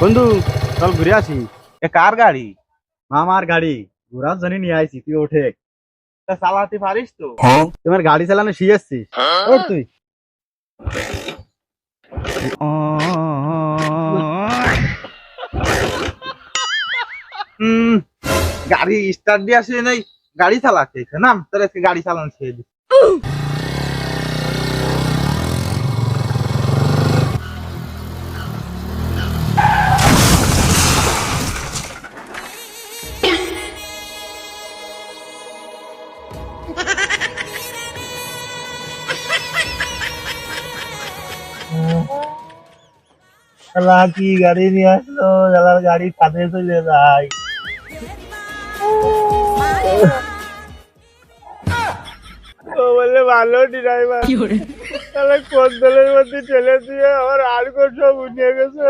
বন্ধু চল ঘুরে আসি। এ কার গাড়ি? মামার গাড়ি। ঘোরার জন্য নিয়ে আইছি তুই ওঠে। তা চালাতে পারিস তো। তোমার গাড়ি চালানো শিখেছিস ওঠ তুই। হুম গাড়ি স্টার্ট দিয়ে আসে নাই। গাড়ি চালাতে। নাম তোর গাড়ি চালানো দিস। শালা কি গাড়ি নিয়ে আসলো শালার গাড়ি কাঁধে চলে যায় ও বলে ভালো ড্রাইভার। তাহলে কোন দলের মধ্যে চলে দিয়ে আমার আর কোন সব উঠে গেছে?